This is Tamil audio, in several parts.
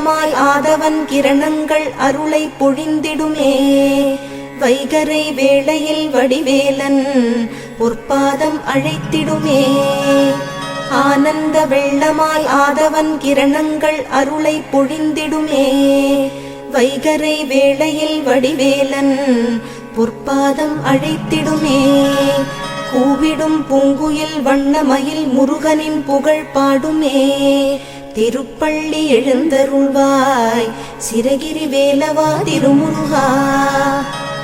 ஆனந்த ஆதவன் கிரணங்கள் அருளை பொழிந்திடுமே. வைகரை வேளையில் வடிவேலன் பொற்பாதம் அழைத்திடுமே. ஆனந்த வெள்ளமாய் ஆதவன் கிரணங்கள் அருளை பொழிந்திடுமே. வைகரை வேளையில் வடிவேலன் பொற்பாதம் அழைத்திடுமே. கூவிடும் பூங்குயில் வண்ணமயில் முருகனின் புகழ் பாடுமே. திருப்பள்ளி எழுந்தருள்வாய். சிறகிரி வேலவா திருமுருகா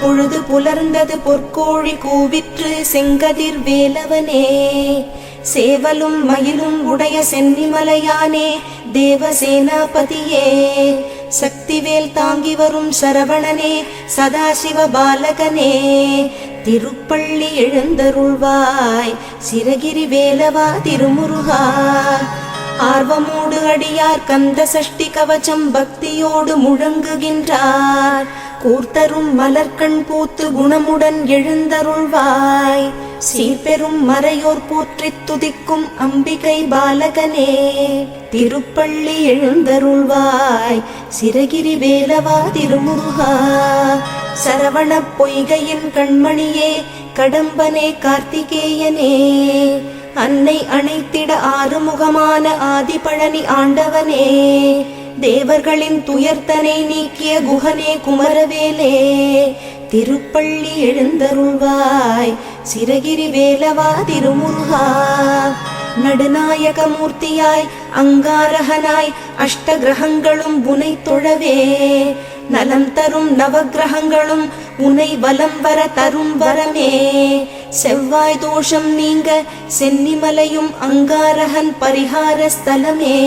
பொழுது புலர்ந்தது பொற்கோழி கூவிற்று செங்கதிர் வேலவனே. சேவலும் மயிலும் உடைய சென்னிமலையானே தேவசேனாபதியே. சக்திவேல் தாங்கி வரும் சரவணனே சதாசிவ பாலகனே. திருப்பள்ளி எழுந்தருள்வாய். சிறகிரி வேலவா திருமுருகா ஆர்வமோடு அடியார் கந்த சஷ்டி கவச்சம் பக்தியோடு முழங்குகின்றார். கூர்த்தரும் மலர்கண் பூத்து குணமுடன் எழுந்தருள்வாய். சீர்பெரும் மறையோர் போற்றி துதிக்கும் அம்பிகை பாலகனே திருப்பள்ளி எழுந்தருள்வாய். சிறகிரி வேலவா திருமுருகா சரவண பொய்கையின் கண்மணியே கடம்பனே கார்த்திகேயனே. அன்னை அணைத்திட ஆறுமுகமான ஆதிபழனி ஆண்டவனே. தேவர்களின் துயர்த்தனை நீக்கிய குகனே குமரவேலே. திருப்பள்ளி எழுந்தருள்வாய் சிறகிரி வேலவா திருமுருகா. நடுநாயகமூர்த்தியாய் அங்காரகனாய் அஷ்டகிரகங்களும் புனை தொழவே நலம் தரும் நவகிரகங்களும் உனை வலம் வர தரும் வரமே. செவ்வாய் தோஷம் நீங்க சென்னிமலையும் அங்காரகன் பரிகார ஸ்தலமே.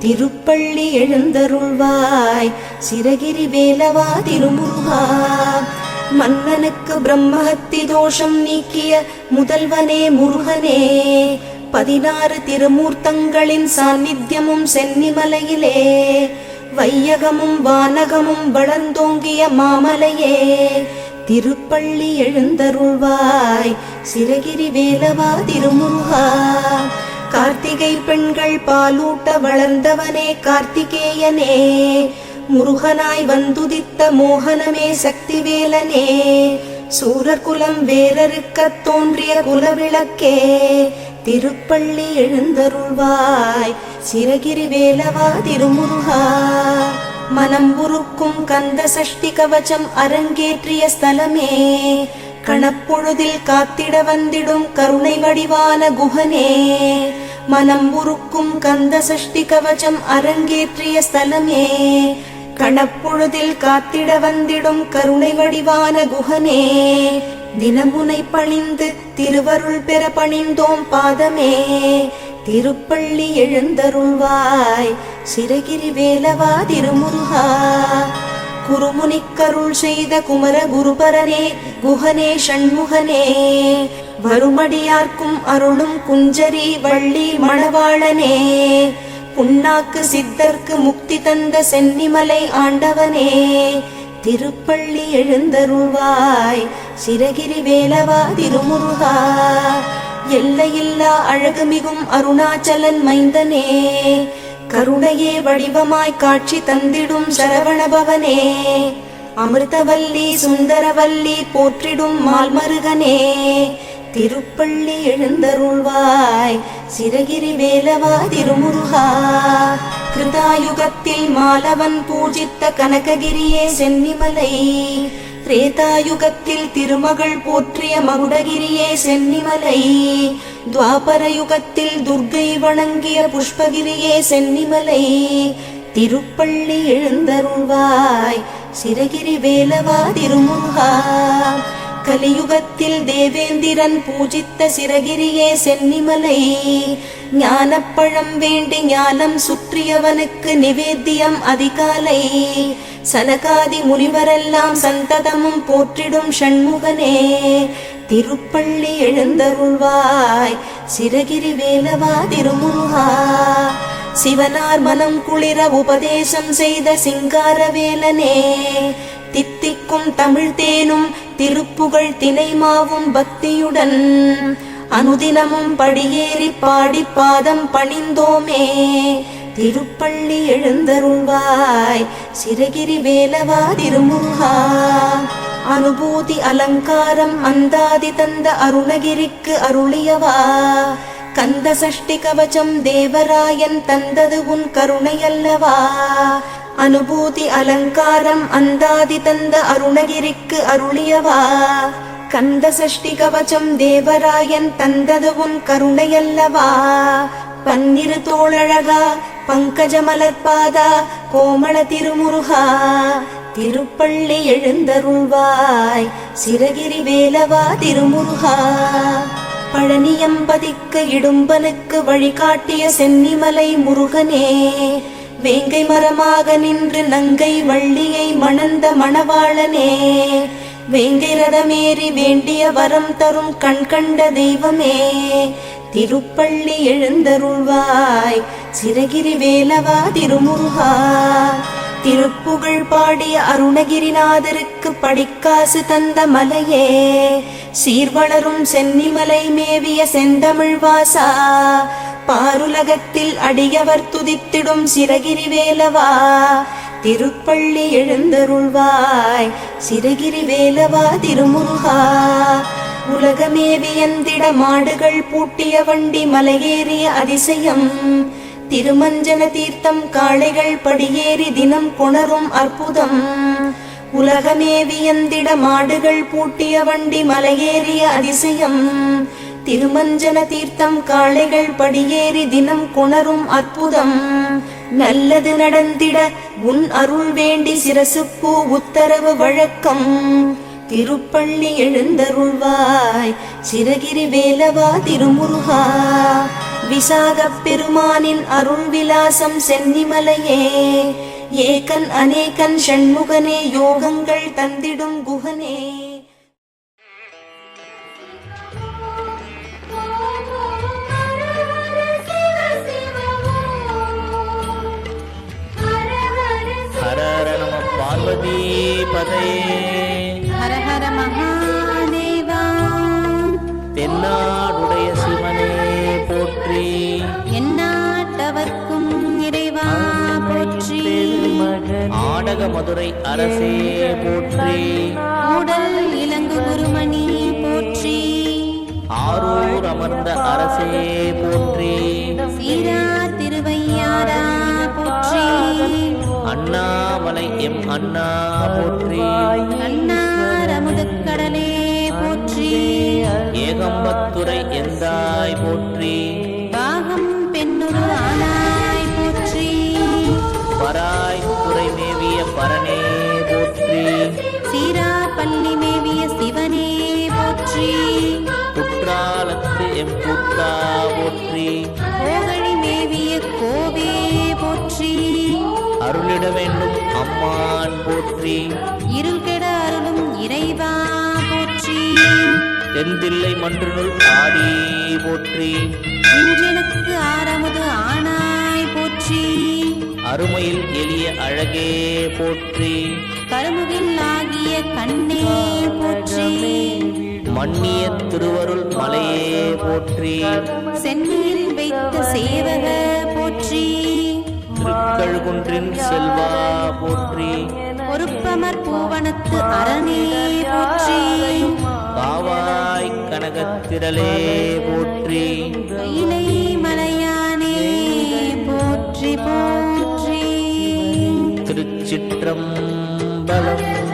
திருப்பள்ளி எழுந்தருள்வாய் சிறகிரி வேலவா திருமுருகா. மன்னனுக்கு பிரம்மஹத்தி தோஷம் நீக்கிய முதல்வனே முருகனே. பதினாறு திருமூர்த்தங்களின் சாநித்தியமும் சென்னிமலையிலே. வையகமும் வானகமும் வளர்ந்தோங்கிய மாமலையே திருப்பள்ளி எழுந்தருள்வாய். சிறகிரி வேலவா திருமுருகா. கார்த்திகை பெண்கள் பாலூட்ட வளர்ந்தவனே கார்த்திகேயனே. முருகனாய் வந்துதித்த மோகனமே சக்திவேலனே. சூரர் குலம் தோன்றிய குலவிளக்கே திருப்பள்ளி எழுந்தருள்வாய். சிறகிரி வேலவா திருமுருகா. மனம் உருக்கும் கந்த சஷ்டி கவச்சம் அரங்கேற்றிய ஸ்தலமே. கணப்பொழுதில் காத்திட வந்திடும் கருணை வடிவான குகனே. மனம் உருக்கும் கந்த சஷ்டி கவச்சம் அரங்கேற்றிய ஸ்தலமே. கணப்பொழுதில் காத்திட வந்திடும் கருணை வடிவான குகனே. தினமுனை பணிந்து திருவருள் பெற பணிந்தோம் பாதமே. திருப்பள்ளி எழுந்தருள்வாய் சிறகிரி வேலவா திருமுருகா. குருமுனிக்கருள் செய்த குமர குருபரனே குஹனே ஷண்முகனே வருமடியார்க்கும் அருளும் குஞ்சரி வள்ளி மணவாளனே. புண்ணாக்கு சித்தர்க்கு முக்தி தந்த சென்னிமலை ஆண்டவனே. திருப்பள்ளி எழுந்தருள்வாய். சிறகிரி வேலவா திருமுருகா. எல்லையில்லா அழகு மிகும் அருணாச்சலன் மைந்தனே. கருணையே வடிவமாய் காட்சி தந்திடும் சரவணபவனே. அமிர்தவல்லி சுந்தரவல்லி போற்றிடும் மால்மருகனே. திருப்பள்ளி எழுந்தருள்வாய். சிறகிரி வேலவா திருமுருகா. கிருதாயுகத்தில் மாலவன் பூஜித்த கனககிரியே சென்னிமலை திரேதாயுகத்தில் திருமகள் போற்றிய மகுடகிரியே சென்னிமலை துவாபர யுகத்தில் துர்க்கை வணங்கிய புஷ்பகிரியே சென்னிமலை திருப்பள்ளி எழுந்தருள்வாய் சிறகிரி வேலவா திருமுருகா கலியுகத்தில் தேவேந்திரன் பூஜித்த சிறகிரியே சென்னிமலை. ஞானப்பழம் வேண்டி ஞானம் சுற்றியவனுக்கு நிவேத்தியம் அதிகாலை. சனகாதி முனிவரெல்லாம் சந்ததமும் போற்றிடும் ஷண்முகனே திருப்பள்ளி எழுந்தருள்வாய் சிறகிரி வேலவா திருமுருகா. சிவனார் மனம் குளிர உபதேசம் செய்த சிங்காரவேலனே தித்திக்கும் தமிழ் தேனும் திருப்புகழ் தினைமாவும் பக்தியுடன். அனுதினமும் படியேறி பாடி பாதம் பணிந்தோமே. திருப்பள்ளி எழுந்தருள்வாய் சிறகிரி வேலவா திருமுகா. அனுபூதி அலங்காரம் அந்தாதி தந்த அருணகிரிக்கு அருளியவா. கந்த சஷ்டி கவச்சம் தேவராயன் தந்தது உன் கருணையல்லவா. அனுபூதி அலங்காரம் அந்தாதி தந்த அருணகிரிக்கு அருளியவா. கந்த சஷ்டி கவச்சம் தேவராயன் தந்தது உன் கருணையல்லவா. பன்னிரு தோழழகா பங்கஜ மலர்பாதா கோமள திருமுருகா. திருப்பள்ளி எழுந்தருள்வாய் சிறகிரி வேலவா திருமுருகா. பழனியம்பதிக்கு இடும்பனுக்கு வழிகாட்டிய சென்னிமலை முருகனே. வேங்கை மரமாக நின்று நங்கை வள்ளியை மணந்த மணவாளனே வேங்கை ரதமேறி வேண்டிய வரம் தரும் கண் கண்ட தெய்வமே திருப்பள்ளி எழுந்தருள்வாய். சிறகிரி வேலவா திருமுருகா. திருப்புகழ் பாடிய அருணகிரிநாதருக்கு படிக்காசு தந்த மலையே சீர்வளரும் சென்னிமலை மேவிய செந்தமிழ் வாசா பாருலகத்தில் அடியவர் துதித்திடும் சிறகிரி வேலவா திருப்பள்ளி எழுந்தருள்வாய் சிறகிரி வேலவா திருமுருகா. உலகமே வியந்திட மாடுகள் பூட்டிய வண்டி மலையேறிய அதிசயம். திருமஞ்சன தீர்த்தம் காளைகள் படியேறி தினம் கொணரும் அற்புதம். உலகமே வியந்திட மாடுகள் பூட்டிய வண்டி மலையேறிய அதிசயம். திருமஞ்சன தீர்த்தம் காளைகள் படியேறி தினம் குணரும் அற்புதம். நல்லது நடந்திட உன் அருள் வேண்டி சிரசுப்பூ உத்தரவு வழக்கம். திருப்பள்ளி எழுந்தருள்வாய் சிறகிரி வேலவா திருமுருகா. விசாகப் பெருமானின் அருள் விலாசம் சென்னிமலையே ஏகன் அநேகன் ஷண்முகனே யோகங்கள் தந்திடும் குகனே. தென்னாடுடைய சிவனே போற்றி. எந்நாட்டவர்க்கும் இறைவா போற்றி. ஆடக மதுரை அரசே போற்றி. உடல் இலங்கு குருமணி போற்றி. ஆரூர் அமர்ந்த அரசே போற்றி. சீரா திருவையாரா போற்றி. அண்ணாமலை எம் அண்ணா போற்றி. கண்ணார் அமுதக்கடலே போற்றி ஏகம்பத்துரை எந்தாய் போற்றி. பாகம் பெண்ணுரு ஆனாய் போற்றி. பராய் துறை மேவிய பரனே போற்றி. சீரா பள்ளி மேவிய சிவனே போற்றி. குற்றாலத்து எம் கூத்தா போற்றி. கோகழி மேவிய கோவே போற்றி. அருளிட வேண்டும் அம்மான் போற்றி. இருள் கெட அருளும் இறைவா போற்றி. தென்தில்லை மன்றுனுள் ஆடி போற்றி. இன்றெனக்கு ஆரமுது ஆனாய் போற்றி. அருமையில் எளிய அழகே போற்றி. கருமுகில் ஆகிய கண்ணே போற்றி. மன்னிய திருவருள் மலையே போற்றி. சென்னையில் வைத்த சேவக போற்றி. திருக்கழுகுன்றின் செல்வா போற்றி. பொறுப்பமர் பூவனத்து அரணே போற்றி. காவாய் கனகத்திரளே போற்றி. கைலை மலையானே போற்றி போற்றி. திருச்சிற்றம்பலம்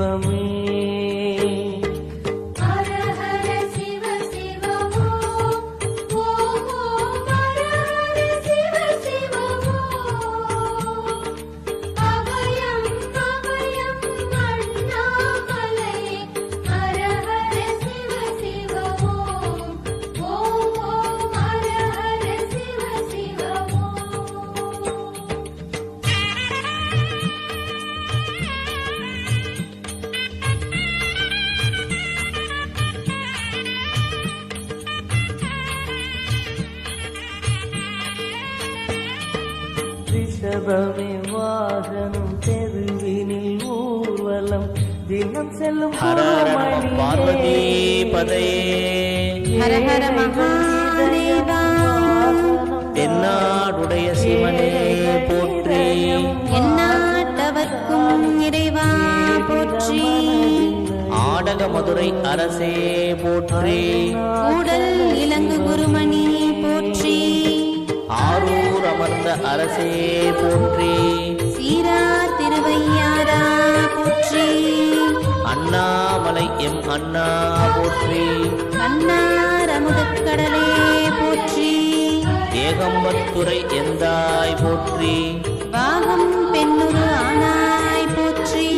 சிவமே ரிஷபமே வாகனம் தெருவினில் ஊர்வலம். தினம் செல்லும். பார்வதி பதையே ஹர ஹர மகாதேவா. தென்னாடுடைய சிவனே போற்றி. எந்நாட்டவர்க்கும் இறைவா போற்றி. ஆடக மதுரை அரசே போற்றி. கூடல் இலங்கு குருமணி போற்றி. அமர்ந்த அரசே போற்றி. சீரா திருவையாரா போற்றி. அண்ணாமலை எம் அண்ணா போற்றி. கண்ணார் அமுதக்கடலே போற்றி. ஏகம்பத்துறை எந்தாய் போற்றி. வாகம் பெண்ணுரு ஆனாய் போற்றி.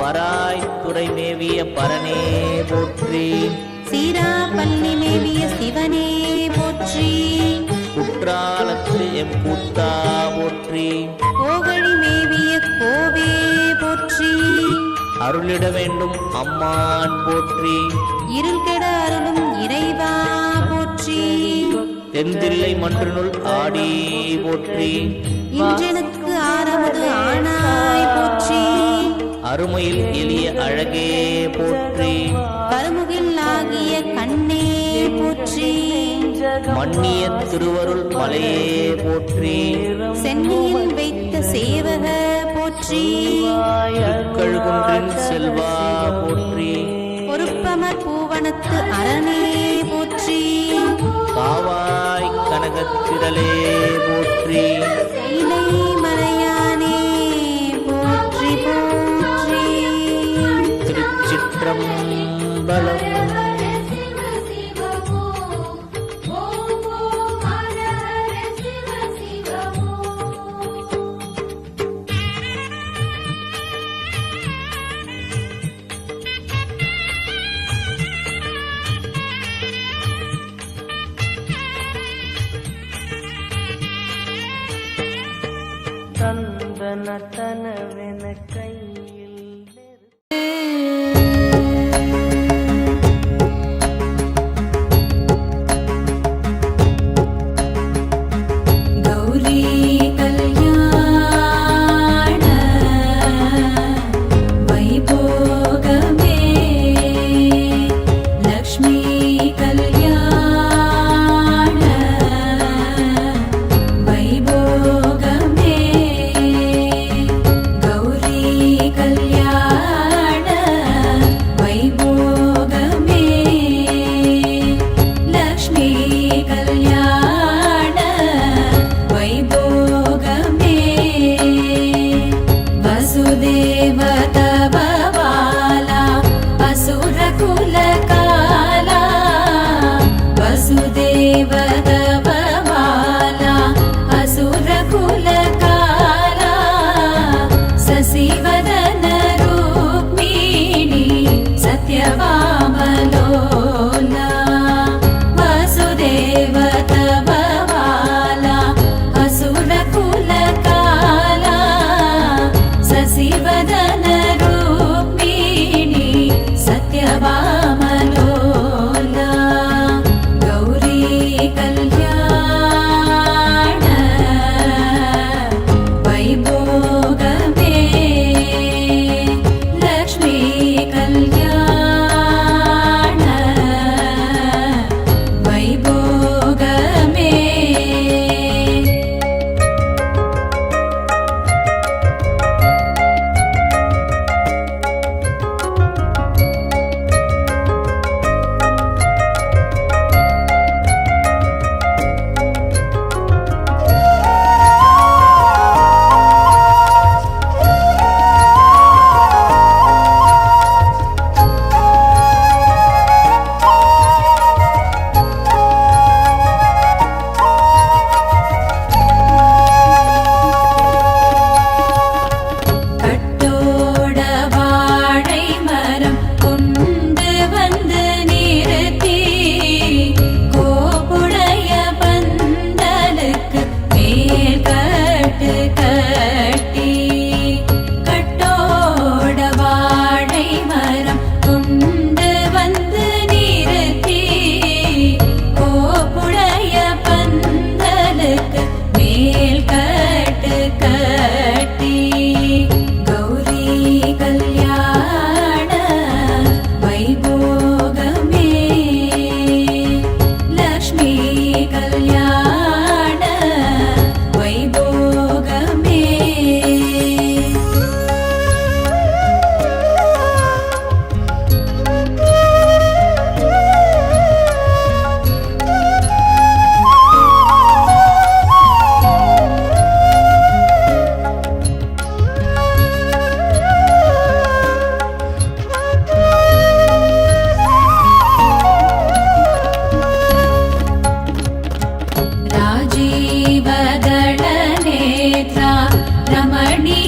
பராய் துறை மேவிய பரனே போற்றி. சீரா பள்ளி மேவிய சிவனே போற்றி. குற்றாலத்து எம் கூத்தா போற்றி. கோகழி மேவிய கோவே போற்றி. அருளிட வேண்டும் அம்மான் போற்றி. இருள் கெட அருளும் இறைவா போற்றி. தென்தில்லை மன்றினுள் ஆடி போற்றி. இன்றெனக்கு ஆரவது ஆனாய் போற்றி. அருமையில் எளிய அழகே போற்றி. கருமுகில் ஆகிய கண்ணே போற்றி. மன்னிய திருவருள் மலையே போற்றி. சென்னியில் வைத்த சேவக போற்றி. கழுகுன்றின் செல்வா போற்றி. பொறுப்பமர் பூவனத்து அரணே போற்றி. காவாய் கனகத்திரளே போற்றி. இலை மலையானே போற்றி போற்றி. திருச்சிற்றம்பலம் రమణీ